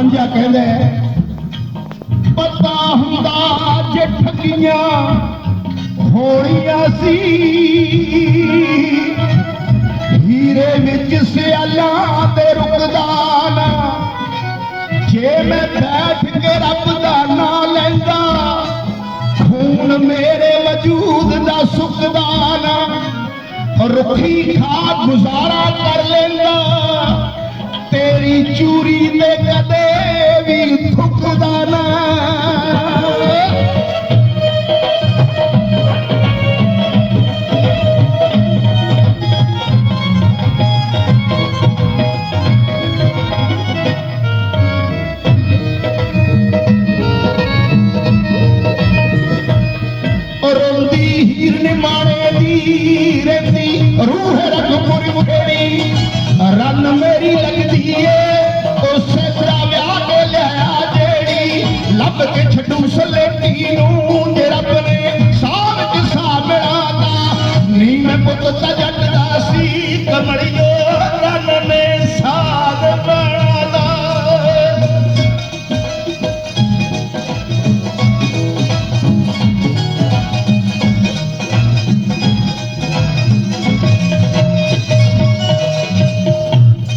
ਰਾਂਝਾ ਕਹਿੰਦਾ ਪਤਾ ਹੁੰਦਾ ਜੇ ਠੱਗੀਆਂ ਹੋਣੀਆਂ ਸੀ। ਹੀਰੇ ਵਿੱਚ ਸਿਆਲਾਂ ਤੇ ਰੁਕਦਾ ਨਾ। ਜੇ ਮੈਂ ਬੈਠ ਕੇ ਰੱਬ ਦਾ ਨਾਂ ਲੈਂਦਾ, ਖੂਨ ਮੇਰੇ ਵਜੂਦ ਦਾ ਸੁੱਕਦਾ ਨਾ। ਰੁੱਖੀ ਖਾ ਗੁਜ਼ਾਰਾ ਕਰ ਲੈਂਦਾ। ਤੇਰੀ ਚੂਰੀ ਤੇ ਕਦੇ ਵੀ ਥੁੱਕਦਾ ਨਾ ਰੋਂਦੀ ਹੀਰ ਨੇ ਮਾਣੇ ਦੀ ਰਹਿੰਦੀ ਰੂਹ ਰਗ ਮੁਰੀ ਮੁਖੜੀ ਰਨ ਮੇਰੀ ਲੱਗਦੀ ਏ।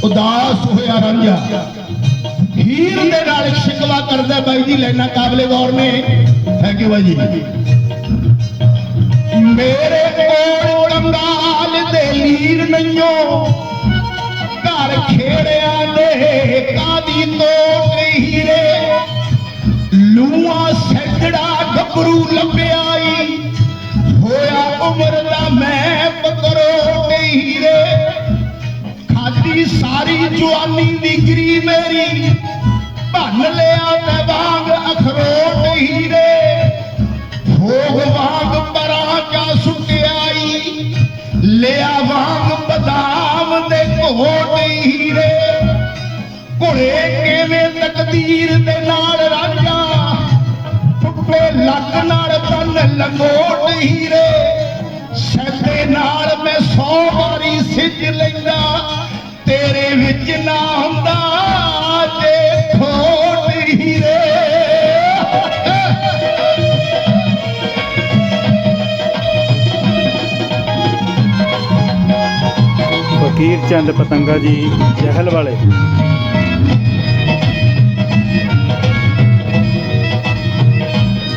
ਉਦਾਸ ਹੋਇਆ ਰਾਂਝਾ। ਹੀਰ ਦੇ ਨਾਲ ਸ਼ਿਕਵਾ ਕਰਦਾ ਬਾਈ ਜੀ, ਲੈਣਾ ਕਾਬਲੇ ਗੌਰ ਨੇ। ਥੈਂਕ ਯੂ ਬਾਈ ਜੀ। ਮੇਰੇ ਕੋਲ ਕੰਗਾਲ ਦੇ ਲੀਰ ਨਈਓ, ਘਰ ਖੇੜਿਆ ਦੇ ਕਾਦੀ ਤੋਟ ਹੀਰੇ। ਲੂਆ ਸੈਂਕੜਾ ਗੱਭਰੂ ਲੱਭਿਆਈ ਹੋਇਆ ਉਮਰ ਦਾ ਮੈਂ ਜਵਾਨੀ ਦੀ ਗਰੀ ਮੇਰੀ, ਭੰਨ ਲਿਆ ਤੇ ਵਾਂਗ ਅਖਰੋਟ ਹੀਰੇ। ਭੋਗ ਵਾਂਗ ਪਰਾਂ ਕਾ ਸੁਟਿਆਈ, ਲਿਆ ਵਾਂਗ ਬਦਾਮ ਦੇ ਘੋਟ ਹੀਰੇ। ਘੁੜੇ ਕਿਵੇਂ ਤਕਦੀਰ ਦੇ ਨਾਲ ਰਾਜਾ ਟੁੱਟੇ ਲੱਕ ਨਾਲ ਬੰਨ ਲੰਗੋਟ ਹੀਰੇ। ਸੈਦੇ ਨਾਲ ਮੈਂ ਸੌ ਵਾਰੀ ਸਿੱਜ ਲੈਂਦਾ ਤੇਰੇ ਵਿੱਚ ਨਾ ਹੁੰਦਾ ਜੇ ਖੋਟ ਹੀਰੇ। ਫਕੀਰ ਚੰਦ ਪਤੰਗਾ ਜੀ ਜਹਲ ਵਾਲੇ।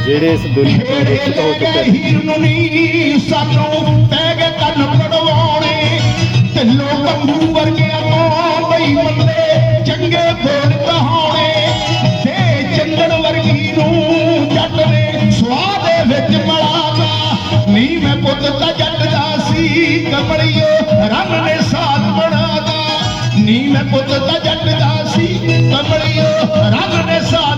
ਜਿਹੜੇ ਇਸ ਦੁਨੀਆ ਤੋਂ ਰਿਸ਼ਤ ਹੋ ਚੁੱਕੇ ਨੇ। ਹੀਰ ਨੂੰ ਨੀ ਸਾਨੂੰ ਪੈ ਗਏ ਕੰਨ ਪੜਵਾਉਣੇ ਤੇ ਲੋਕ ਮੂੰਹ ਨੀਲ ਮੜੀਓ ਰੰਗ ਨੇ ਸਾਥ ਬਣਾਦਾ ਨੀ ਮੈਂ ਪੁੱਤ ਤਾਂ ਜੱਟ ਦਾ ਸੀ ਕਮੜੀਓ ਰੰਗ ਨੇ ਸਾਥ